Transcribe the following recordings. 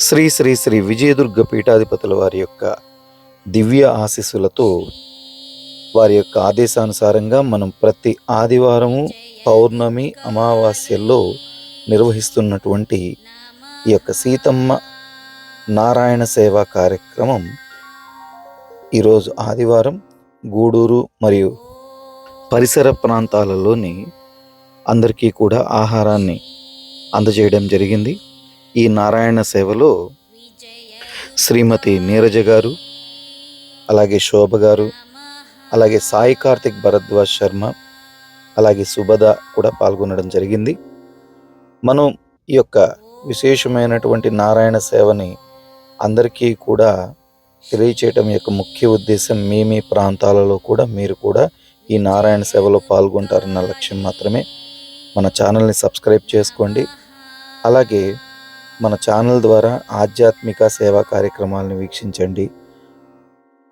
శ్రీ శ్రీ శ్రీ విజయదుర్గ పీఠాధిపతుల వారి యొక్క దివ్య ఆశీస్సులతో వారి యొక్క ఆదేశానుసారంగా మనం ప్రతి ఆదివారము పౌర్ణమి అమావాస్యల్లో నిర్వహిస్తున్నటువంటి ఈ యొక్క సీతమ్మ నారాయణ సేవా కార్యక్రమం ఈరోజు ఆదివారం గూడూరు మరియు పరిసర ప్రాంతాలలోని అందరికీ కూడా ఆహారాన్ని అందజేయడం జరిగింది. ఈ నారాయణ సేవలో శ్రీమతి నీరజ గారు అలాగే శోభ గారు అలాగే సాయి కార్తిక్ భరద్వాజ్ శర్మ అలాగే సుభద కూడా పాల్గొనడం జరిగింది. మనం ఈ యొక్క విశేషమైనటువంటి నారాయణ సేవని అందరికీ కూడా తెలియచేయటం యొక్క ముఖ్య ఉద్దేశం మీ మీ ప్రాంతాలలో కూడా మీరు కూడా ఈ నారాయణ సేవలో పాల్గొంటారన్న లక్ష్యం మాత్రమే. మన ఛానల్ని సబ్స్క్రైబ్ చేసుకోండి. అలాగే మన ఛానల్ ద్వారా ఆధ్యాత్మిక సేవా కార్యక్రమాలను వీక్షించండి.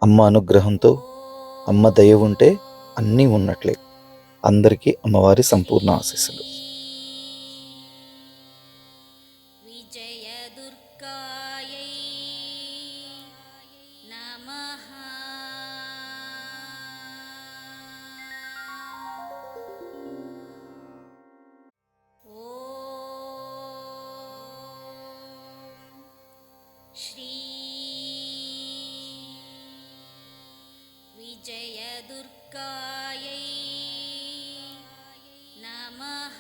అమ్మ అనుగ్రహంతో అమ్మ దయ ఉంటే అన్నీ ఉన్నట్లే. అందరికీ అమ్మవారి సంపూర్ణ ఆశీస్సులు. విజయ దుర్గాయ श्री विजयदुर्गायै नमः